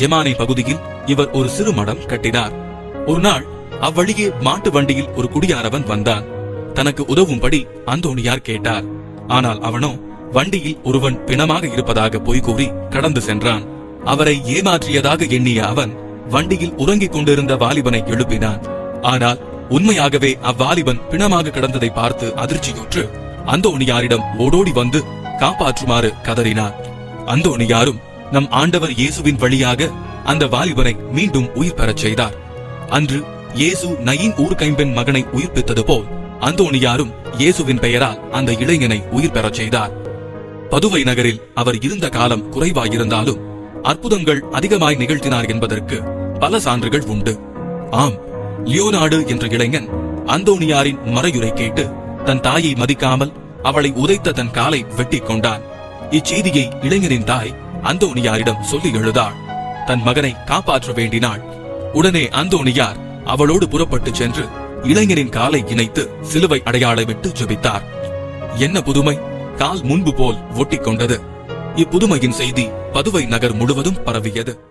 ஜெமானி பகுதியில் இவர் ஒரு சிறு மடம் கட்டினார். ஒரு நாள் அவ்வழியே மாட்டு வண்டியில் ஒரு குடியாரவன் வந்தான். தனக்கு உதவும்படி அந்தோணியார் கேட்டார். ஆனால் அவனோ வண்டியில் ஒருவன் பிணமாக இருப்பதாக பொய் கூறி கடந்து சென்றான். அவரை ஏமாற்றியதாக எண்ணிய அவன் வண்டியில் உறங்கிக் கொண்டிருந்த வாலிபனை எழுப்பினான். ஆனால் உண்மையாகவே அவ்வாலிபன் பிணமாக கிடந்ததை பார்த்து அதிர்ச்சியுற்று அந்தோணியாரிடம் ஓடோடி வந்து காப்பாற்றுமாறு கதறினார் அந்தோணியாரும் நம் ஆண்டவர் இயேசுவின் வழியாக அந்த வாலிபரை மீண்டும் உயிர் பெறச் செய்தார். அன்று இயேசு நயின் ஊர்கைம்பெண் மகனை உயிர்ப்பித்தது போல் அந்தோணியாரும் இயேசுவின் பெயரால் அந்த இளைஞனை உயிர் பெறச் செய்தார். பதுவை நகரில் அவர் இருந்த காலம் குறைவாயிருந்தாலும் அற்புதங்கள் அதிகமாய் நிகழ்த்தினார் என்பதற்கு பல சான்றுகள் உண்டு. ஆம் லியோனாடு என்ற இளைஞன் அந்தோணியாரின் மறையுரை கேட்டு தன் தாயை மதிக்காமல் அவளை உதைத்த தன் காலை வெட்டிக் கொண்டான். இச்செய்தியை இளைஞரின் தாய் அந்தோனியாரிடம் சொல்லி எழுதாள். தன் மகனை காப்பாற்ற வேண்டினாள். உடனே அந்தோனியார் அவளோடு புறப்பட்டு சென்று இளைஞனின் காலை இணைத்து சிலுவை அடையாளமிட்டு ஜெபித்தார். என்ன புதுமை? கால் முன்பு போல் ஒட்டிக்கொண்டது இப்புதுமையின் செய்தி பதுவை நகர் முழுவதும் பரவியது.